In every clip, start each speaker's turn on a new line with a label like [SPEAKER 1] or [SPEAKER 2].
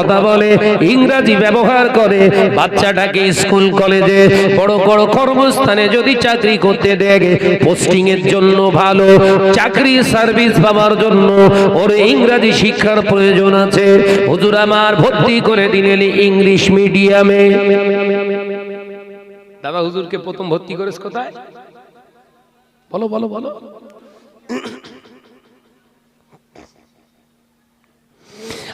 [SPEAKER 1] কথা বলে, ইংরাজি ব্যবহার করে। বাচ্চাটাকে স্কুল কলেজে বড় বড় কর্মস্থানে যদি চাকরি করতে দেয় পোস্টিং এর জন্য ভালো, চাকরি সার্ভিস পাওয়ার জন্য। ওর ইংরাজি শিক্ষার প্রয়োজন আছে। হুজুর আমার ভর্তি করে দিলেন ইংলিশ মিডিয়ামে দাদা, হুজুরকে প্রথম ভর্তি করেছ কোথায়? বলো বলো বলো।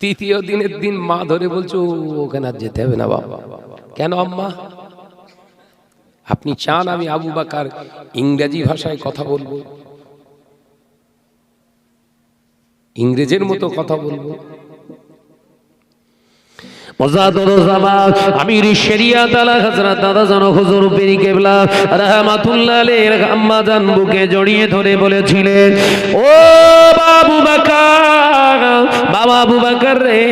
[SPEAKER 1] তৃতীয় দিনের দিন মা ধরে বলছো ওখানে আর যেতে হবে না বাবা। কেন আম্মা? আপনি চান আমি আবু বাকার ইংরেজি ভাষায় কথা বলব? ইংরেজের মতো কথা বলব? দাদা জড়িয়ে ধরে বলেছিলেন, ও বাবু বাবা রে,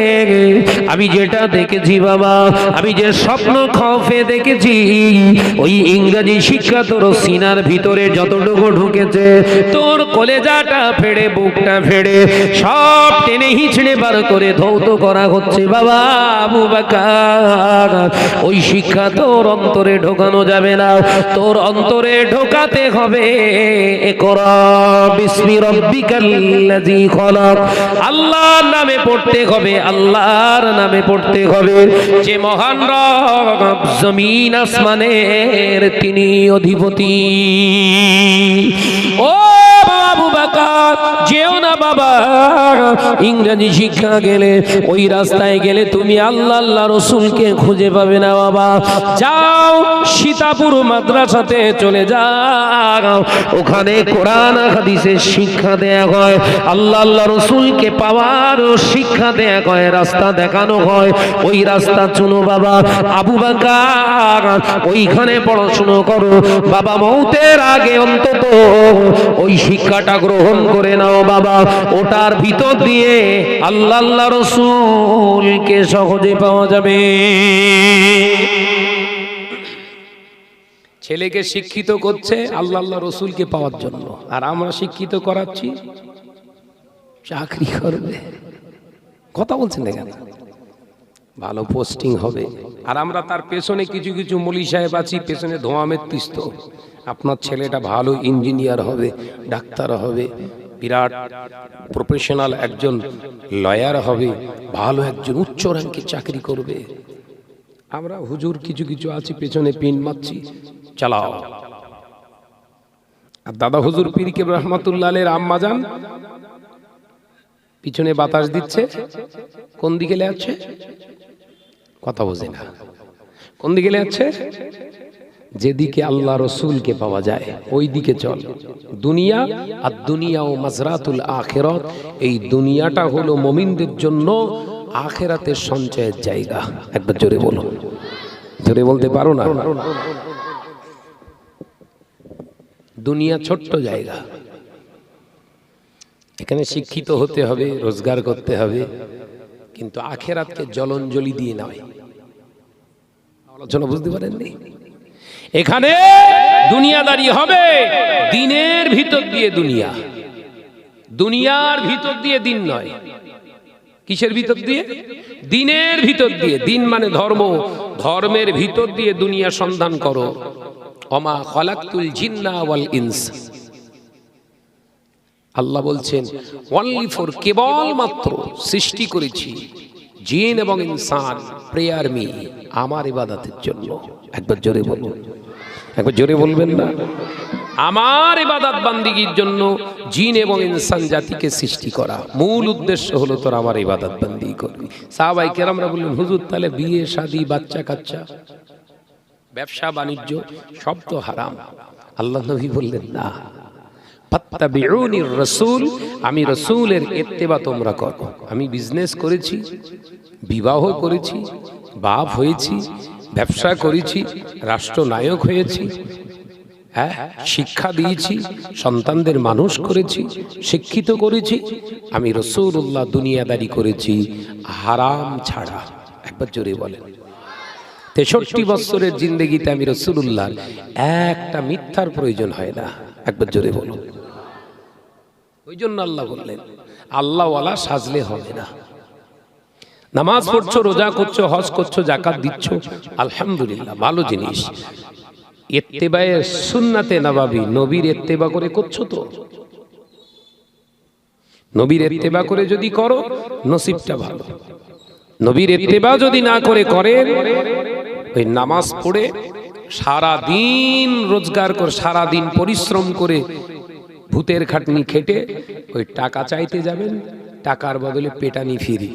[SPEAKER 1] আমি যেটা দেখেছি বাবা, আমি যে স্বপ্ন খফে দেখেছি, ওই ইংরেজি শিক্ষা তোর সিনার ভিতরে যতটুকু ঢুকেছে, তোর কলেজাটা ফেড়ে, বুকটা ফেড়ে, সব টেনে হিচড়ে বার করে ধৌত করা হচ্ছে বাবা আবু বাকার, ওই শিক্ষা তোর অন্তরে ঢোকানো যাবে না, তোর অন্তরে ঢোকাতে হবে। আল্লাহর নামে পড়তে হবে, আল্লাহর নামে পড়তে হবে। যে মহান জমিন আসমানের তিনি অধিপতি। ও বাবা, ইংরেজি শিক্ষা গেলে, ওই রাস্তায় গেলে তুমি আল্লাহ আল্লাহ রসুলকে খুঁজে পাবে না বাবা। যাও, সীতাপুর মাদ্রাসাতে চলে যাও। ওখানে কোরআন হাদিসের শিক্ষা দেয়া হয়। আল্লাহ আল্লাহ রসুলকে পাওয়ার শিক্ষা দেয়া হয়, রাস্তা দেখানো হয়। ওই রাস্তা চুনো বাবা, আবু বাকার, ওইখানে পড়াশুনো করো। বাবা, মৌতের আগে অন্তত ওই শিক্ষাটা গ্রহণ করে নাও বাবা। ওটার ভিতর দিয়ে আল্লাহ আল্লাহ রসুলকে সহজে পাওয়া যাবে। ছেলেকে শিক্ষিত করছে আল্লাহ আল্লাহ রসুলকে পাওয়ার জন্য। আর আমরা শিক্ষিত করাচ্ছি, চাকরি করবে। কথা বলছেন না কেন? ভালো পোস্টিং হবে। আর আমরা তার পেছনে কিছু কিছু মলি সাহেব আছি, পেছনে ধোঁয়া মেত্তিস্ত। আপনার ছেলেটা ভালো ইঞ্জিনিয়ার হবে, ডাক্তার হবে। বিরাট প্রফেশনাল একজন লয়ার হবে, ভালো একজন উচ্চ র্যাঙ্কে চাকরি করবে। আমরা হুজুর কিছু কিছু আছি, পেছনে পিন মারছি, চালাও। আর দাদা হুজুর পীরকে রহমাতুল্লাহ আম্মা যান, পিছনে বাতাস দিচ্ছে, কোন দিকে যাচ্ছে? কথা বোঝে না। কোন দিকে যাচ্ছে? যেদিকে আল্লাহ রসুলকে পাওয়া যায় ওই দিকে চল। দুনিয়া আর দুনিয়া ও মাজরাতুল আখেরত, এই দুনিয়াটা হলো মমিনদের জন্য আখেরাতের সঞ্চয়ের জায়গা। একবার জোরে বলো। জোরে বলতে পারো না? দুনিয়া ছোট্ট জায়গা। এখানে শিক্ষিত হতে হবে, রোজগার করতে হবে, কিন্তু আখেরাতকে জলঞ্জলি দিয়ে নয় আলোচনা বুঝতে পারেননি? এখানে দুনিয়াদারি হবে। দিনের ভিতর দিয়ে দুনিয়া। দুনিয়ার ভিতর দিয়ে দিন নয়। কিসের ভিতর দিয়ে? দিনের ভিতর দিয়ে। দিন মানে ধর্ম। ধর্মের ভিতর দিয়ে দুনিয়া সন্ধান করো। অমা খলাকুল জিন্না ওয়াল ইনস। আল্লাহ বলছেন অনলি ফর কেবল মাত্র সৃষ্টি করেছি
[SPEAKER 2] জিন এবং ইনসান, প্রেয়ার মি, আমার ইবাদতের জন্য। একবার জোরে বলুন। একবার জোরে বলবেন না। আমার ইবাদত বান্দিগির জন্য জিন এবং ইনসান জাতিকে সৃষ্টি করা। মূল উদ্দেশ্য হলো তোর আমার ইবাদত বান্দি করবি। সাহাবাই কেরামরা বললেন, হুজুর, তাহলে বিয়ে, শাদি, বাচ্চা কাচ্চা, ব্যবসা, বাণিজ্য, সব তো হারাম। আল্লাহ নবী বললেন, না। রসুল, আমি রসুলের ইত্তেবা তোমরা করো। আমি বিজনেস করেছি, বিবাহ করেছি, বাপ হয়েছি ব্যবসা করেছি, রাষ্ট্রনায়ক হয়েছি হ্যাঁ শিক্ষা দিয়েছি, সন্তানদের মানুষ করেছি, শিক্ষিত করেছি, আমি রসুল্লাহ দুনিয়াদারি করেছি, হারাম ছাড়া। একবার জোরে বলেন। তেষট্টি বছরের জিন্দগিতে আমি রসুল্লাহ একটা মিথ্যার প্রয়োজন হয় না। একবার জোরে বলুন। ওই জন্য আল্লাহ বললেন, আল্লাহওয়ালা সাজলে হবে না। নামাজ পড়ছো, রোজা করছ, হজ করছ জাকাত দিচ্ছ। আলহামদুলিল্লাহ, ভালো জিনিস। এত্তেবায়ে সুন্নাতে নবাবি, নবীর এত্তেবা করে করছ তো? নবীর এত্তেবা করে যদি করো, নসিবটা ভালো। নবীর এত্তেবা যদি না করে করেন ওই নামাজ পড়ে সারা দিন রোজগার করে সারা দিন পরিশ্রম করে ভূতের খাটনি খেটে ওই টাকা চাইতে যাবেন, টাকার বদলে পেটানি ফিরি।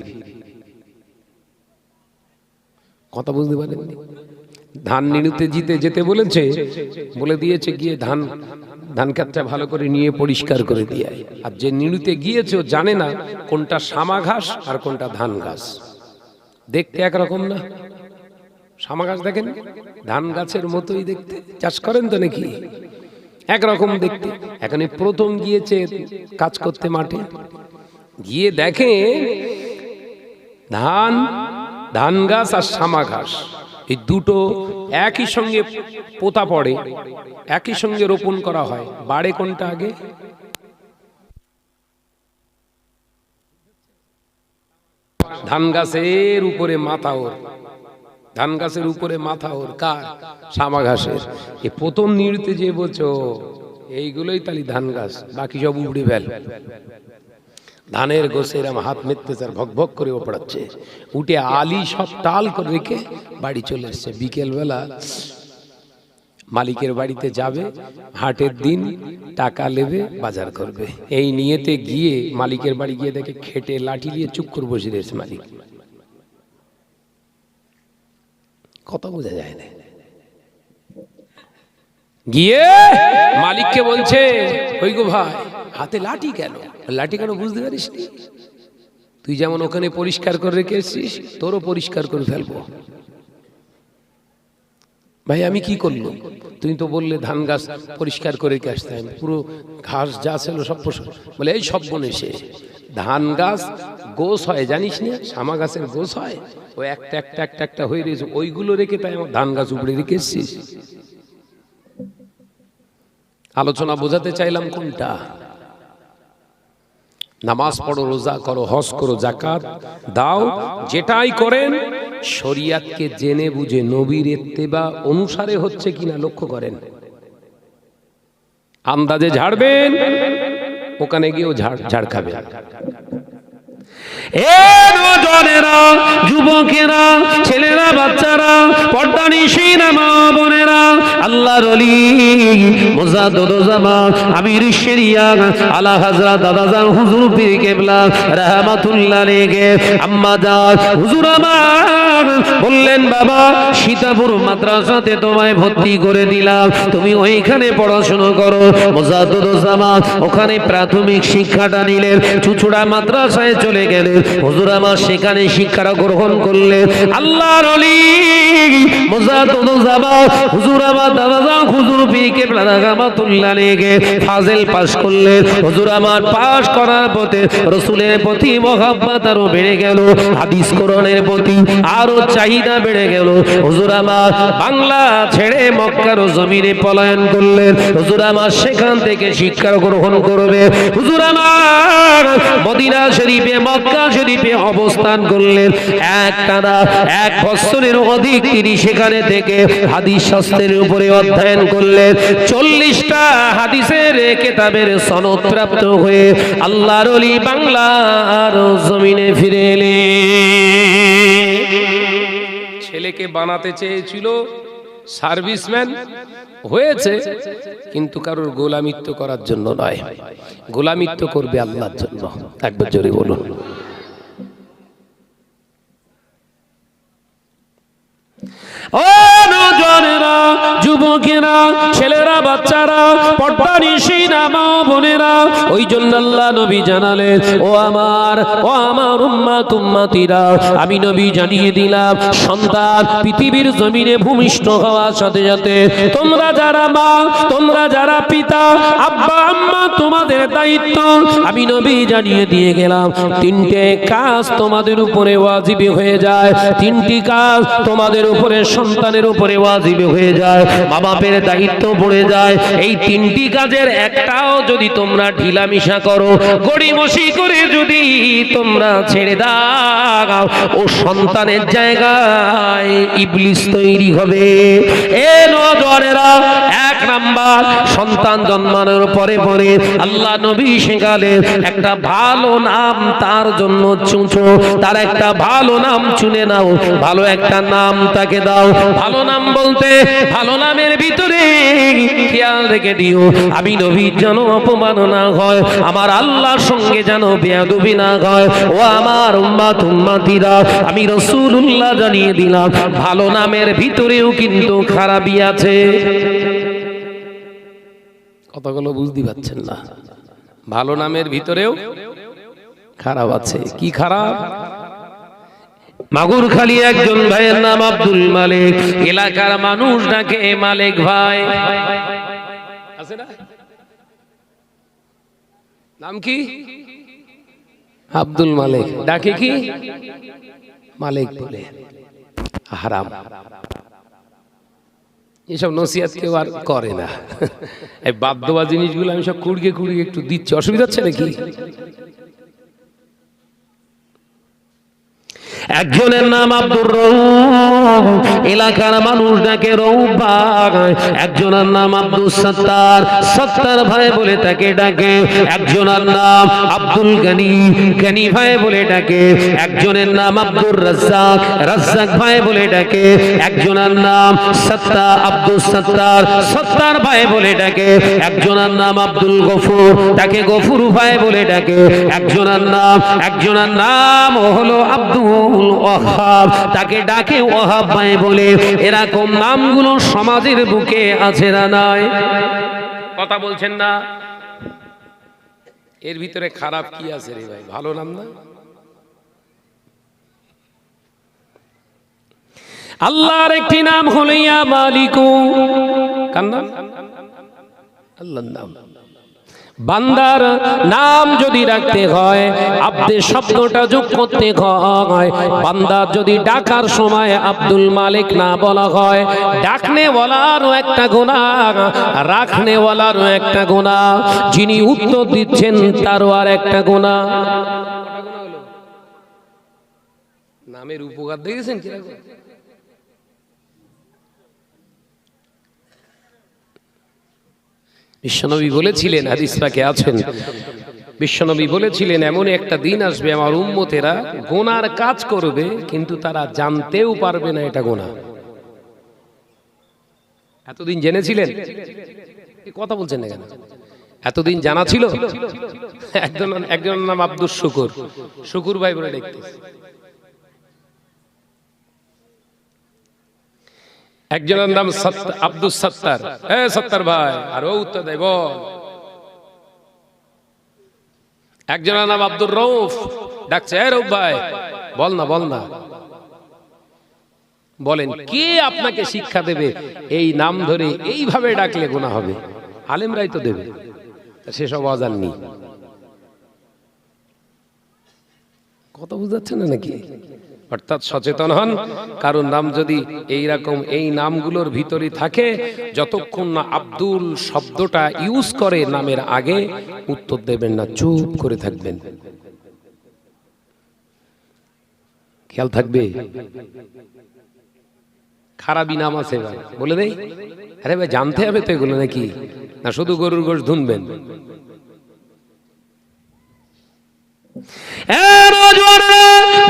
[SPEAKER 2] কথা বুঝতে পারেননি ধান নিড়ুতে জিতে যেতে বলেছে, বলে দিয়েছে গিয়ে ধান ধান ক্ষেতটা ভালো করে নিয়ে পরিষ্কার করে দিয়ে আর যে নিড়ুতে গিয়েছে ও জানে না কোনটা সামা ঘাস আর কোনটা ধান ঘাস। দেখতে একরকম না? সামা গাছ দেখেন? ধান গাছের মতোই দেখতে। চাষ করেন তো নাকি? একরকম দেখতে। এখানে প্রথম গিয়েছে কাজ করতে মাঠে। গিয়ে দেখে ধান ধান গাছ আর শামা ঘাস। এই দুটো একই সঙ্গে পোতা পড়ে, একই সঙ্গে রোপণ করা হয়। বাড়ে কোনটা আগে? ধান গাছের উপরে মাথা ওর। ধান গাছের উপরে মাথা ওর। কার? শামা ঘাসের। এ প্রথম নিড়তে যে বলছো, এইগুলোই তালি ধান গাছ, বাকি সব উবড়ে ফেল। ধানের গোসের আমার হাত তার ভক ভক করে ওপড়াচ্ছে। উঠে আলি সব টাল করে রেখে বাড়ি চলে এসছে। বিকেলবেলা মালিকের বাড়িতে যাবে হাটের দিন টাকা নেবে বাজার করবে। এই নিয়েতে গিয়ে মালিকের বাড়ি গিয়ে দেখে খেটে লাঠি দিয়ে চুপ করে বসে দিয়েছে মালিক। কথা বোঝা যায় না। গিয়ে মালিককে বলছে, ওই গো ভাই, হাতে লাঠি কেন? লাঠি কেন বুঝতে পারিস? তুই যেমন ওখানে পরিষ্কার করে রেখে এসছিস, তোরও পরিষ্কার করে ফেলব। ভাই, আমি কি করলাম? তুমি তো বললে ধান গাছ পরিষ্কার করে রেখে আসতে আমি পুরো ঘাস যা ছিল সব বলে এই সব বনে সে ধান গাছ গোস হয়, জানিস না? শামা গাছের গোস হয়। ওই একটা একটা একটা একটা হয়ে রয়েছে। ওইগুলো রেখে তাই আমার ধান গাছ উপরে রেখে এসছিস। আলোচনা বোঝাতে চাইলাম কোনটা? নামাজ পড়ো, রোজা করো, হজ করো জাকাত দাও, যেটাই করেন, শরিয়াতকে জেনে বুঝে নবীর এত্তেবা অনুসারে হচ্ছে কিনা লক্ষ্য করেন। আন্দাজে ঝাড়বেন, ওখানে গিয়েও ঝাড় ঝাড় খাবে
[SPEAKER 1] যুবকেরা, ছেলেরা, বাচ্চারা বোনেরা, আল্লাহর আমির আলা হুজুর পীর কেবলা আম্মা হুজুর বললেন, বাবা, সীতাপুর মাদ্রাসাতে তোমায় ভর্তি করে দিলাম। তুমি ওইখানে পড়াশোনা করো। মুজাদ্দদ জামা, ওখানে প্রাথমিক শিক্ষাটা নিলেন। চুচুড়া মাদ্রাসায় চলে গেলেন হুজুর আমার সেখানে শিক্ষাটা গ্রহণ করলেন। আল্লাহর অলি জামা হুজুর আমার দাদা যান হুজুর রাহমাতুল্লাহ আলাইহি ফাজিল পাস করলেন। হুজুর আমার পাস করার পথে রসুলের প্রতি মহাব্বত আরও বেড়ে গেল, হাদিস প্রতি আরও চাহিদা বেড়ে গেল। হুজুর আমার বাংলা ছেড়ে মক্কার জমিনে পলায়ন করলেন। হুজুর আমার সেখান থেকে শিক্ষা গ্রহণ করবে। হুজুর আমার মদিনা শরীফে মক্কা শরীফে অবস্থান করলেন, এক টানা এক অধিক তিনি সেখানে থেকে হাদিস শাস্ত্রের উপরে অধ্যয়ন করলেন। চল্লিশটা হাদিসের কেতাবের সনদ প্রাপ্ত হয়ে আল্লাহর অলি বাংলার জমিনে ফিরে এলেন।
[SPEAKER 2] ছেলেকে বানাতে চেয়েছিল সার্ভিসম্যান হয়েছে, কিন্তু কারোর গোলামিত্ব করার জন্য নয়। গোলামিত্ব করবে আল্লাহর জন্য। একবার জোরে বলুন।
[SPEAKER 1] ও যুবকেরা, ছেলেরা, বাচ্চারা বোনেরা ওই জন্য আল্লাহ নবী জানালেন, ও আমার ও আমার উম্মাত উম্মাতিরা, আমি নবী জানিয়ে দিলাম, সন্তান পৃথিবীর জমিনে ভূমিষ্ঠ হওয়ার সাথে সাথে তোমরা যারা মা, তোমরা যারা পিতা, আব্বা, আম্মা, তোমাদের দায়িত্ব, আমি নবী জানিয়ে দিয়ে গেলাম, তিনটে কাজ তোমাদের উপরে ওয়াজিবি হয়ে যায়, তিনটি কাজ তোমাদের উপরে সন্তানের উপরে ওয়াজিবি হয়ে যায় মা বাপের দায়িত্ব পড়ে যায়। এই তিনটি কাজের একটাও যদি তোমরা ঢিলামিশা করো, গড়িমসি করে যদি তোমরা ছেড়ে দাও, ও সন্তানের জায়গায় ইবলিস তৈরি হবে। এ নজরেরা, এক নাম্বার, সন্তান জন্মানোর পরে পরে আল্লাহ নবী শেখালেন একটা ভালো নাম তার জন্য চুঁচো, তার একটা ভালো নাম চুনে নাও, ভালো একটা নাম তাকে দাও। ভালো নাম বলতে ভালো নামের ভিতরে খেয়াল রেখে দিও। আমি নবীর যেন অপমাননা হয়, আমার আল্লাহর সঙ্গে যেন বেয়াদবি না হয়। ও আমার উম্মা তুম্মাতিরা আমি রসুল্লাহ জানিয়ে দিলাম, ভালো নামের ভিতরেও কিন্তু খারাপই আছে।
[SPEAKER 2] কথাগুলো বুঝতে পারছেন না। ভালো নামের ভিতরেও খারাপ আছে। কি খারাপ?
[SPEAKER 1] মাগুর খালি একজন ভাইয়ের নাম আব্দুল মালিক। এলাকার মানুষ ডাকে মালিক ভাই।
[SPEAKER 2] আছে না? নাম কি? আব্দুল মালিক। ডাকে কি? মালিক বলে। হারাম। এসব নসিহাত কেউ আর করে না। এই বাদ দেওয়া জিনিসগুলো আমি সব কুড়িয়ে কুড়িয়ে একটু দিচ্ছি। অসুবিধা হচ্ছে নাকি?
[SPEAKER 1] একজনের নাম আব্দুর রৌফ এলাকার মানুষ ডাকে রৌফ ভাই একজনের নাম আব্দুল সত্তার। সত্তার ভাই বলে তাকে ডাকে। একজনের নাম আব্দুল গনি। গনি ভাই বলে ডাকে। একজনের নাম আব্দুর রাজ্জাক। রাজ্জাক ভাই বলে ডাকে। একজনের নাম সত্তা আব্দুল সত্তার। সত্তার ভাই বলে ডাকে। একজনের নাম আব্দুল গফুর। তাকে গফুর ভাই বলে ডাকে। একজনের নাম একজনের নাম হলো আব্দুল তাকে ডাকে ওয়াহাব ভাই বলে, এরকম নামগুলো সমাজের বুকে আছে না নাই?
[SPEAKER 2] কথা বলছেন না? এর ভিতরে খারাপ কি আছে রে ভাই? ভালো নাম না?
[SPEAKER 1] আল্লাহর একটি নাম হলো ইয়া মালিকু।
[SPEAKER 2] কার নাম? আল্লাহর নাম।
[SPEAKER 1] বান্দার নাম যদি রাখতে হয় আব্দের শব্দটা যোগ করতে হয়। বান্দার যদি ডাকার সময় আব্দুল মালিক না বলা হয় ডাকনে বলারও একটা গোনা রাখনে বলারও একটা গোনা যিনি উত্তর দিচ্ছেন, তারও আর একটা গোনা
[SPEAKER 2] নামের উপকার দেখেছেন কীরকম বিশ্বনবী বলেছিলেন, হাদিস পাকে আছেন। বিশ্বনবী বলেছিলেন, এমন একটা দিন আসবে, আমার উম্মতেরা গোনার কাজ করবে, কিন্তু তারা জানতেও পারবে না এটা গোনা। এতদিন জেনেছিলেন? কথা বলছেন না কেন এতদিন জানা ছিল? একজন, একজনের নাম আব্দুল শুকুর। শুকুর ভাই বলে দেখতেছে। একজনের নাম আব্দুল সত্তার। হ্যাঁ সত্তার ভাই, আর ও উত্তর দেয়, বল। একজনের নাম আব্দুর রৌফ ডাকছে হ্যাঁ রৌফ ভাই, বল না বল না। বলেন, কে আপনাকে শিক্ষা দেবে এই নাম ধরে এইভাবে ডাকলে গোনা হবে? আলেমরাই তো দেবে। সেসব অজান নেই। কথা বুঝাচ্ছে না নাকি? অর্থাৎ সচেতন হন। কারণ নাম যদি এই রকম এই নামগুলোর ভিতরে থাকে, যতক্ষণ না আব্দুল শব্দটা ইউজ করে নামের আগে, উত্তর দেবেন না, চুপ করে থাকবেন। খেয়াল থাকবে? খারাপই নাম আছে বলে দেই? আরে ভাই, জানতে হবে তো এগুলো নাকি? না শুধু গরুর গোশ ধুনবেন
[SPEAKER 1] এ নজওয়ানরা,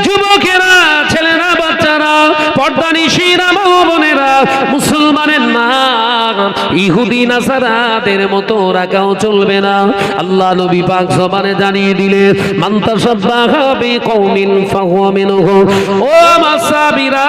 [SPEAKER 1] যুবকেরা, ছেলেরা, বাচ্চারা পর্দানিশীরা মা বোনেরা মুসলমানের নাম, ইহুদি, নাসারাদের মতো রাখাও চলবে না। আল্লাহ নবী পাক জবানে জানিয়ে দিলেন মান্তা সাব্বাহা বিকৌমিন ফাহুয়া মিনহু। ও মাসাবিরা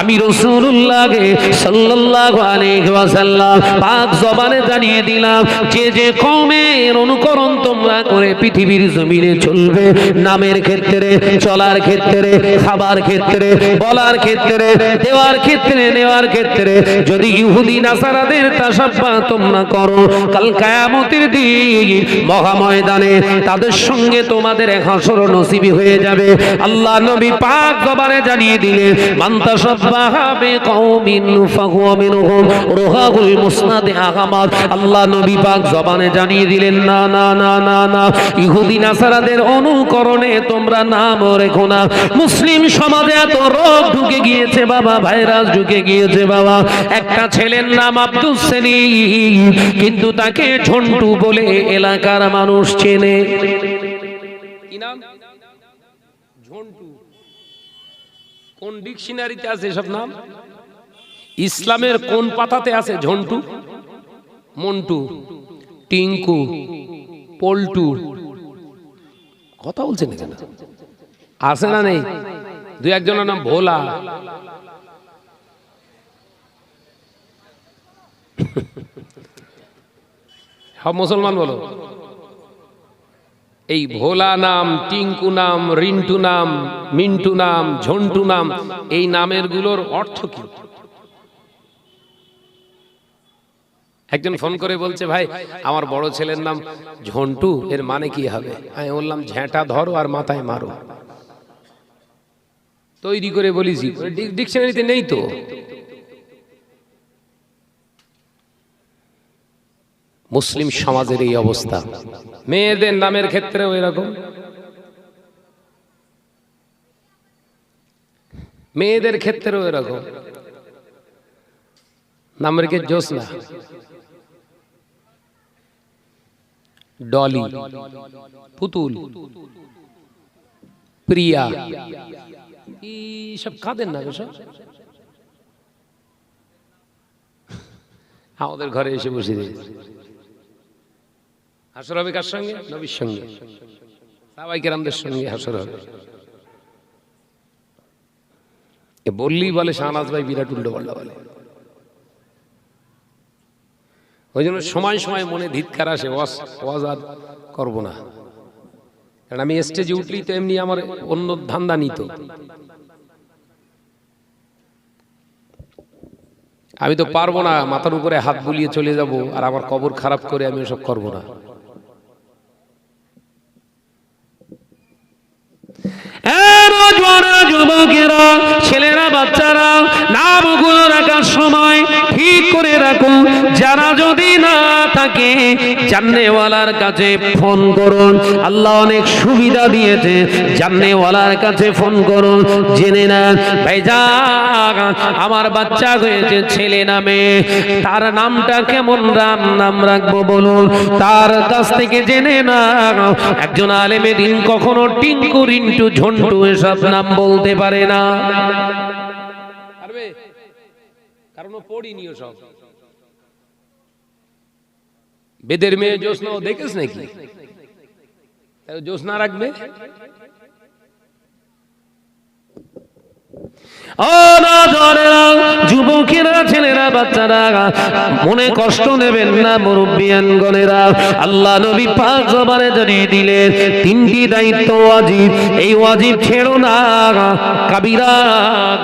[SPEAKER 1] আমি রাসূলুল্লাহকে সাল্লাল্লাহু আলাইহি ওয়াসাল্লাম পাক জবানে জানিয়ে দিলাম, যে যে কওমের অনুকরণ তোমরা করে পৃথিবীর জমিনে চলবে, নামের ক্ষেত্রে, চলার ক্ষেত্রে, খাবার ক্ষেত্রে, বলার ক্ষেত্রে, দেওয়ার ক্ষেত্রে, নেওয়ার ক্ষেত্রে, যদি ইহুদি, নাসারাদের তাসাব্বা তোমরা করো, কাল কায়ামতের দিন মহাময়দানে তাদের সঙ্গে তোমাদের হাসর নসিবি হয়ে যাবে। আল্লাহ নবী পাক জবানে জানিয়ে দিলেন মান্তা মুসলিম সমাজে এত রোগ ঢুকে গিয়েছে বাবা, ভাইরাস ঢুকে গিয়েছে বাবা। একটা ছেলের নাম আব্দুল সেলিম, কিন্তু তাকে ঝন্টু বলে এলাকার মানুষ চেনে।
[SPEAKER 2] ঝন্টু। কোন ডিকশনারিতে আছে এসব নাম? ইসলামের কোন পাতাতে আছে ঝন্টু? মন্টু, টিঙ্কু, পল্টু? কথা বলছেন কেন আছে না নেই? দুই একজনের নাম ভোলা। সব মুসলমান বলো। এই ভোলা নাম, টিঙ্কু নাম, রিন্টু নাম, মিন্টু নাম, ঝন্টু নাম, এই নামেরগুলোর অর্থ কি? একজন ফোন করে বলছে, ভাই, আমার বড় ছেলের নাম ঝন্টু, এর মানে কি হবে? আমি বললাম ঝ্যাঁটা ধরো আর মাথায় মারো। তৈরি করে বলিছি ডিকশনারিতে নেই তো? মুসলিম সমাজের এই অবস্থা। মেয়েদের নামের ক্ষেত্রেও এরকম। মেয়েদের ক্ষেত্রেও এরকম। নাম রেখে জোসনা ডলি। পুতুল। প্রিয়া। সব কাঁদেন না আমাদের ঘরে এসে বসে দিয়েছে হাসর হবে কার সঙ্গে? নবীর সঙ্গে। সাবাই কেরামদের সঙ্গে হাসর হবে। বললেই বলে শাহনাজ ভাই বিরাট উল্টো পাল্টা বলে। ওই জন্য সময় সময় মনে ধিৎকার আসে, ওয়াজ ওয়াজ আর করব না। কারণ আমি স্টেজে উঠলেই তো এমনি আমার অন্য ধান্দা নিত। আমি তো পারব না, মাথার উপরে হাত বুলিয়ে চলে যাব আর আমার কবর খারাপ করে আমি ওসব করব না
[SPEAKER 1] এর জোয়ানেরা, যুবকেরা, ছেলেরা, বাচ্চারা, নামগুলো রাখার সময় ঠিক করে রাখো। যারা যদি না থাকে, জান্নেওয়ালার কাছে ফোন করুন। আল্লাহ অনেক সুবিধা দিয়েছে, জান্নেওয়ালার কাছে ফোন করুন। জেনে নেন ভাইজা আমার বাচ্চা হয়েছে ছেলে নামে। তার নামটা কেমন রাম নাম রাখব বলুন? তার কাছ থেকে জেনে না একজন আলেমে দিন কখনো টিঙ্কু রিন্টু ঝন্টু এসব নাম বলতে পারে না।
[SPEAKER 2] কারণ বেদের মেয়ে জ্যোৎস্না ও দেখেছ নাকি? জ্যোৎস্না রাখবে
[SPEAKER 1] ও নজরেরা, যুবকেরা, ছেলেরা, বাচ্চারা, মনে কষ্ট নেবেন না আল্লাহ নবী জবানে জানিয়ে দিলেন, তিনটি দায়িত্ব ওয়াজিব, এই ওয়াজিব ছেড়ো না, কাবিরা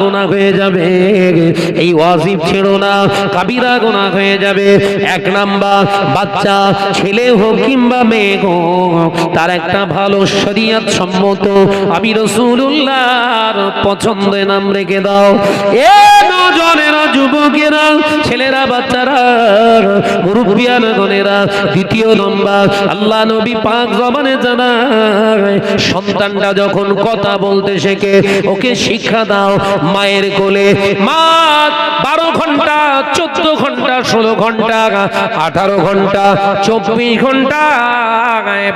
[SPEAKER 1] গোনা হয়ে যাবে। এই ওয়াজিব ছেড়ো না, কাবিরা গোনা হয়ে যাবে। এক নাম্বার, বাচ্চা, ছেলে হোক কিংবা মেয়ে হোক, তার একটা ভালো শরিয়াত সম্মত। আমি পছন্দের নাম রেখে দাও। এ নজনেরা, যুবকেরা, ছেলেরা, বাচ্চারা মুরব্বিয়ান গনেরা দ্বিতীয় নম্বর, আল্লাহ নবী পাঁচ জবানে জানায়, সন্তানটা যখন কথা বলতে শেখে, ওকে শিক্ষা দাও, মায়ের কোলে, মা চোদ্দ ঘণ্টা, ষোলো ঘণ্টা, আঠারো ঘণ্টা, চব্বিশ ঘণ্টা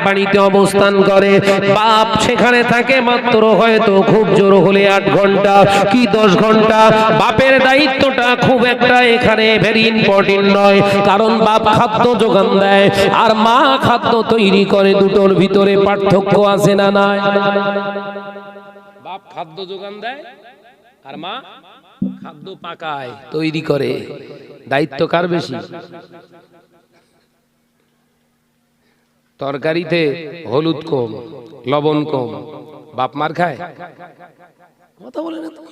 [SPEAKER 1] বাড়িতে অবস্থান করে। বাপ সেখানে থাকে মাত্র হয়তো খুব জোর হলে আট ঘণ্টা, কি দশ ঘণ্টা। বাপের দায়িত্বটা খুব একটা এখানে ভেরি ইম্পর্টেন্ট নয়, কারণ বাপ খাদ্য যোগান দেয়, আর মা খাদ্য তৈরি করে দুটোর ভিতরে পার্থক্য আছে না নাই?
[SPEAKER 2] বাপ খাদ্য যোগান দেয়, আর মা খাদ্য পাকায়। তৈরি করে। দায়িত্ব কার বেশি? তরকারিতে হলুদ কম, লবণ কম, বাপ মার খায়? কথা বলে না তো।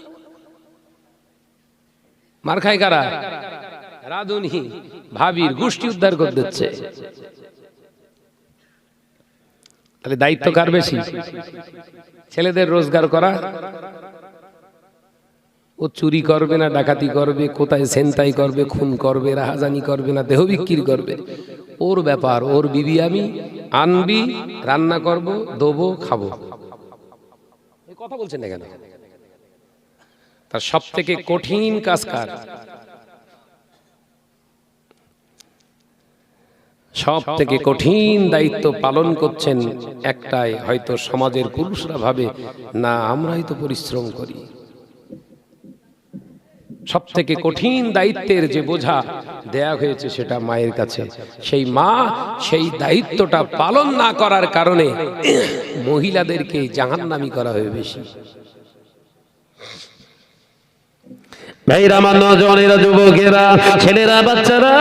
[SPEAKER 2] মার খায় কারা? রাধুনি, ভাবির গোষ্ঠী উদ্ধার করে দিচ্ছে। তাহলে দায়িত্ব কার বেশি? ছেলেদের রোজগার করা? ও চুরি করবে না, ডাকাতি করবে, কোথায় সেন্তাই করবে, খুন করবে, রাহাজানি করবে না, দেহ বিক্রি করবে। ওর ব্যাপার, ওর বিবি আমি আনবি, রান্না করব, দেবো, খাব। কথা বলছেন না কেন? তার সব থেকে কঠিন কাজ কার? সব থেকে কঠিন দায়িত্ব পালন করছেন একটাই, হয়তো সমাজের পুরুষরা ভাবে, না, আমরাই তো পরিশ্রম করি। সব থেকে কঠিন দায়িত্বের যে বোঝা দেয়া হয়েছে সেটা মায়ের কাছে। সেই মা সেই দায়িত্বটা পালন না করার কারণে মহিলাদেরকে জাহান্নামি করা হয়ে বেশি।
[SPEAKER 1] ভাইরা আমার নজনেরা যুবকেরা ছেলেরা বাচ্চারা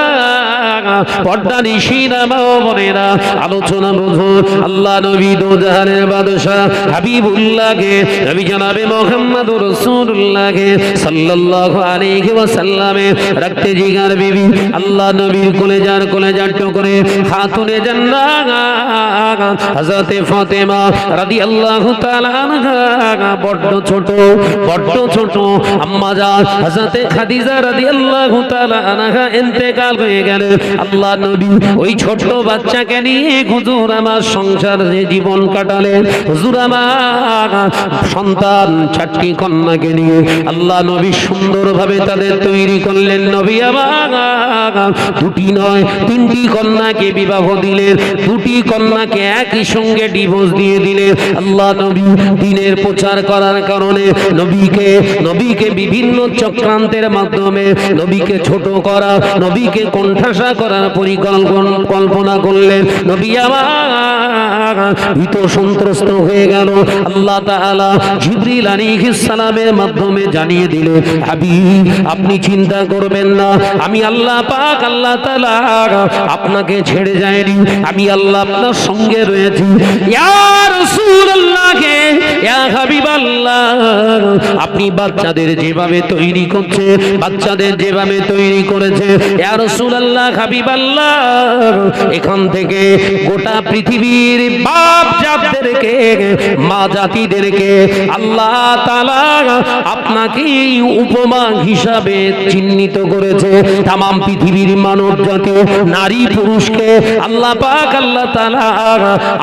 [SPEAKER 1] পর্দা নিশিনা মা ও বোনেরা, আলোচনা বুঝো। আল্লাহ নবী দোজাহানের বাদশাহ হাবিবুল্লাহকে, নবী জানাবে মোহাম্মদ রসুল্লাহকে সাল্লাল্লাহু আলাইহি ওয়াসাল্লামে রাখতে জিগার বিবি, আল্লাহ নবীর কোলে যার কোলে যার করে খাতুনে জান্নাত, হযরতে ফাতেমা রাদিয়াল্লাহু তাআলা আনহা, বড্ড ছোট বড্ড ছোট, আম্মা জান, হযরতে খাদিজা রাদিয়াল্লাহু তাআলা আনহা ইন্তেকাল হয়ে গেল আল্লাহ নবী ওই ছোট বাচ্চাকে নিয়ে হুজুর আমার সংসারে জীবন কাটালেন। হুজুর আমার সন্তান, চারটি কন্যাকে নিয়ে আল্লাহ নবী সুন্দরভাবে তাদের তৈরি করলেন। নবী আমার দুটি নয়, তিনটি কন্যাকে বিবাহ দিলেন। দুটি কন্যাকে একই সঙ্গে ডিভোর্স দিয়ে দিলেন। আল্লাহ নবী দিনের প্রচার করার কারণে নবীকে নবীকে বিভিন্ন চক্রান্তের মাধ্যমে, নবীকে ছোট করা, নবীকে কণ্ঠাসা করার পরিকল্পনা কল্পনা করলেন। নবী আমার ভীত সন্ত্রস্ত হয়ে গেল। আল্লাহ তাআলা জিবরিল আলাইহিস সালামের মাধ্যমে জানিয়ে দিলেন, হাবিব, আপনি চিন্তা করবেন না। আমি আল্লাহ পাক, আল্লাহ তাআলা আপনাকে ছেড়ে যায়নি। আমি আল্লাহ আপনার সঙ্গে রয়েছি। ইয়া রাসূলুল্লাহকে ইয়া হাবিবাল্লাহ, আপনি বাচ্চাদের যেভাবে তৈরি করছে, বাচ্চাদের যেভাবে তৈরি করেছে, ইয়া রাসূলুল্লাহ হাবিবাল্লাহ, এখান থেকে গোটা পৃথিবীর বাপ জাতদেরকে, মা জাতিদেরকে আল্লাহ তাআলা আপনাকে উপমা হিসাবে চিহ্নিত করেছে। তাম পৃথিবীর মানব জাতি, নারী, পুরুষকে আল্লাহ পাক, আল্লাহ তাআলা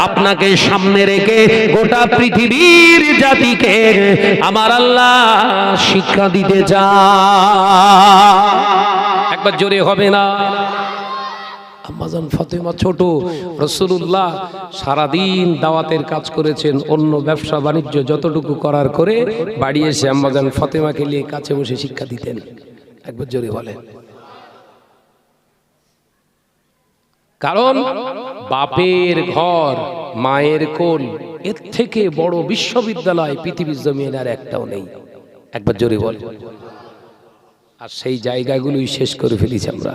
[SPEAKER 1] আপনাকে সামনে রেখে গোটা পৃথিবীর জাতিকে আমার আল্লাহ শিক্ষা দিতে চায়।
[SPEAKER 2] একবার জোরে হবে না? আম্মাজান ফাতেমা ছোট রসুল্লাহ সারাদিন দাওয়াতের কাজ করেছেন, অন্য ব্যবসা বাণিজ্য যতটুকু করার করে বাড়ি এসে আম্মাজান ফাতেমাকে নিয়ে কাছে বসে শিক্ষা দিতেন। একবার জোরে বলে কারণ বাপের ঘর, মায়ের কোল, এর থেকে বড় বিশ্ববিদ্যালয় পৃথিবীর জমিনে আর একটাও নেই। একবার জোরে বলে আর সেই জায়গাগুলোই শেষ করে ফেলেছি আমরা।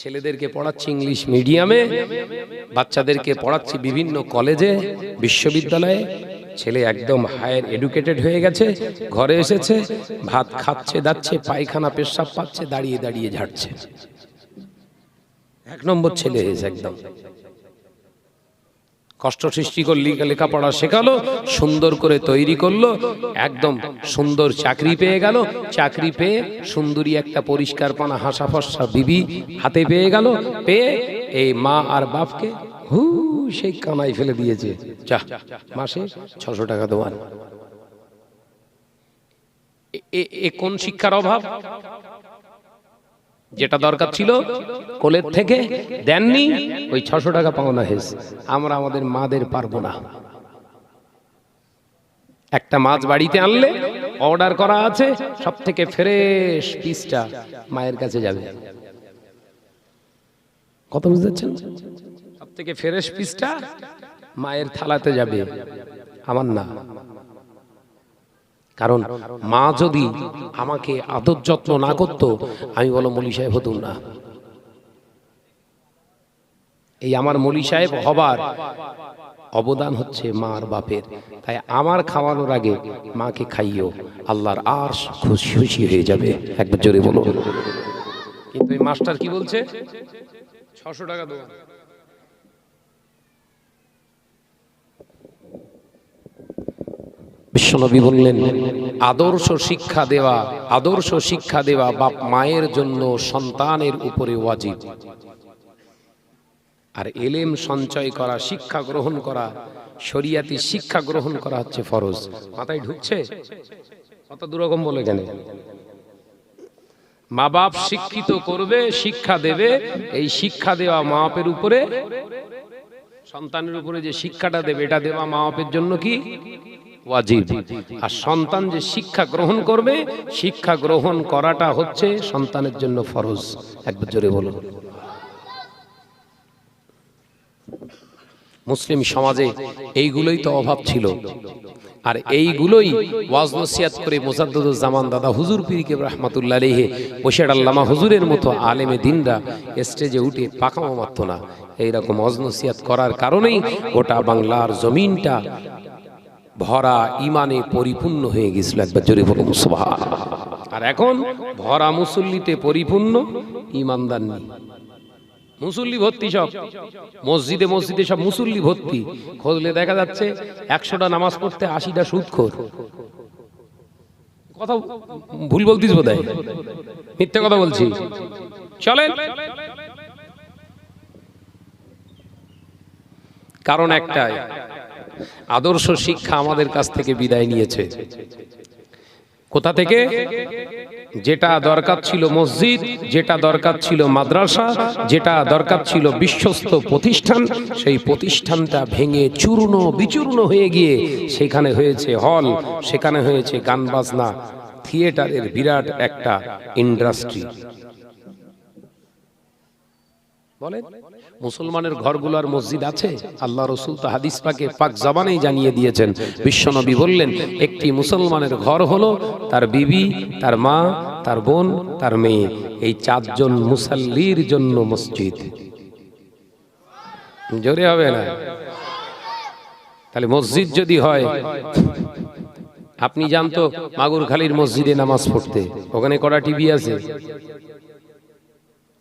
[SPEAKER 2] ছেলেদেরকে পড়াচ্ছি ইংলিশ মিডিয়ামে, বাচ্চাদেরকে পড়াচ্ছি বিভিন্ন কলেজে, বিশ্ববিদ্যালয়ে। ছেলে একদম হায়ার এডুকেটেড হয়ে গেছে, ঘরে এসেছে, ভাত খাচ্ছে, দাচ্ছে, পায়খানা, পেশাব পাচ্ছে, দাঁড়িয়ে দাঁড়িয়ে ঝাড়ছে। এক নম্বর ছেলে হয়েছে একদম কষ্ট সৃষ্টি করলি লেখাপড়া শেখালো, সুন্দর করে তৈরি করল, একদম সুন্দর চাকরি পেয়ে গেল, চাকরি পেয়ে সুন্দরী একটা পরিষ্কার পানা হাসা ফসা বিবি হাতে পেয়ে গেল, পেয়ে এই মা আর বাপকে হু সেই কানাই ফেলে দিয়েছে। যা, মাসে ছশো টাকা এ- এ কোন শিক্ষার অভাব? যেটা দরকার ছিল কোলের থেকে দেননি ওই ছশো টাকা পাওনা হয়েছে। আমরা আমাদের মাদের পারব না। একটা মাছ বাড়িতে আনলে অর্ডার করা আছে সব থেকে ফ্রেশ পিসটা মায়ের কাছে যাবে। কত বুঝতেছেন সব থেকে ফ্রেশ পিসটা মায়ের থালাতে যাবে। আমার না। কারণ মা যদি আমাকে আদর যত্ন না করতো আমি বলো মলি সাহেব হতুম না। এই আমার মলি সাহেব হবার অবদান হচ্ছে মা আর বাপের। তাই আমার খাওয়ানোর আগে মাকে খাইও আল্লাহর আর খুশি খুশি হয়ে যাবে। একবার জোরে বলো। কিন্তু এই মাস্টার কি বলছে? ছশো টাকা দেওয়া বিশ্বনবী বললেন, আদর্শ শিক্ষা দেওয়া, আদর্শ শিক্ষা দেওয়া বাপ মায়ের জন্য সন্তানের উপরে ওয়াজিব। আর এলেম সঞ্চয় করা, শিক্ষা গ্রহণ করা, শরিয়াতি শিক্ষা গ্রহণ করা হচ্ছে ফরজ। মাথায় ঢুকছে? কত দুরকম বলে কেন মা বাপ শিক্ষিত করবে, শিক্ষা দেবে, এই শিক্ষা দেওয়া মা বাপের উপরে। সন্তানের উপরে যে শিক্ষাটা দেবে, এটা দেওয়া মা বাপের জন্য কি? ওয়াজিব। আর সন্তান যে শিক্ষা গ্রহণ করবে শিক্ষা গ্রহণ করাটা হচ্ছে সন্তানের জন্য ফরজ। একবার জোরে বলুন। মুসলিম সমাজে এইগুলোই তো অভাব ছিল। আর এইগুলোই ওয়াজ নসিয়াত করে মোসাদ্দুজ্জামান দাদা হুজুর পীরকে রহমাতুল্লাহ রেহে বসির আল্লামা হুজুরের মতো আলেমে দিনরা স্টেজে উঠে পাকামো মারত না। এইরকম ওয়াজ নসিয়াত করার কারণেই গোটা বাংলার জমিনটা ভরা ইমানে পরিপূর্ণ হয়ে গেছিল একবার জোরে বলুন, সুবহান আর এখন ভরা মুসল্লিতে পরিপূর্ণ ইমানদার নেই। মুসল্লি ভর্তি সব। মসজিদে মসজিদে সব মুসল্লি ভর্তি। খোঁজলে দেখা যাচ্ছে একশোটা নামাজ পড়তে আশিটা সুদখোর। কথা ভুল বলতিস বোধ মিথ্যে কথা বলছি। চলেন। কারণ একটাই আদর্শ শিক্ষা আমাদের কাছ থেকে বিদায় নিয়েছে। কোথা থেকে? যেটা দরকার ছিল মসজিদ, যেটা দরকার ছিল মাদ্রাসা, যেটা দরকার ছিল বিশ্বস্ত প্রতিষ্ঠান, সেই প্রতিষ্ঠানটা ভেঙে চূর্ণ বিচূর্ণ হয়ে গিয়ে সেখানে হয়েছে হল, সেখানে হয়েছে গান বাজনা থিয়েটারের বিরাট একটা ইন্ডাস্ট্রি। বলেন? মুসলমানের ঘরগুলোর মসজিদ আছে? আল্লাহ রসুল তো হাদিস পাকে পাক জবানেই জানিয়ে দিয়েছেন। বিশ্বনবী বললেন, একটি মুসলমানের ঘর হলো তার বিবি, তার মা, তার বোন, তার মেয়ে। এই চারজন মুসাল্লির জন্য মসজিদ। জোরে হবে না? তাহলে মসজিদ যদি হয়, আপনি জানতো মাগুরখালীর মসজিদে নামাজ পড়তে। ওখানে কটা টিভি আছে?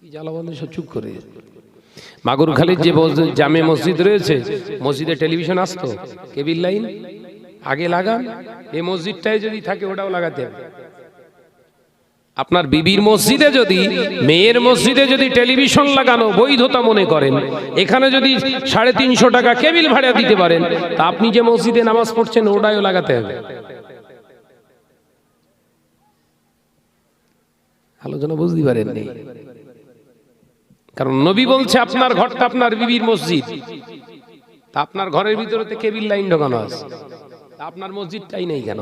[SPEAKER 2] কি জ্বালা সব চুপ করে। মাগুরখালীর যে জামে মসজিদ রয়েছে মসজিদে টেলিভিশন আসতো কেবিল লাইন আগে লাগান এই মসজিদটাই যদি থাকে ওটাও লাগাতে হবে। আপনার বিবির মসজিদে যদি মেয়ের মসজিদে যদি টেলিভিশন লাগানো বৈধতা মনে করেন এখানে যদি সাড়ে তিনশো টাকা কেবিল ভাড়া দিতে পারেন তা আপনি যে মসজিদে নামাজ পড়ছেন ওটাও লাগাতে হবে। আলোচনা বুঝতে পারেননি। কারণ নবী বলছে, আপনার ঘরটা আপনার বিবির মসজিদ। তা আপনার ঘরের ভিতরে কেবিল লাইন ঢোকানো আছে। আপনার মসজিদটাই নেই কেন?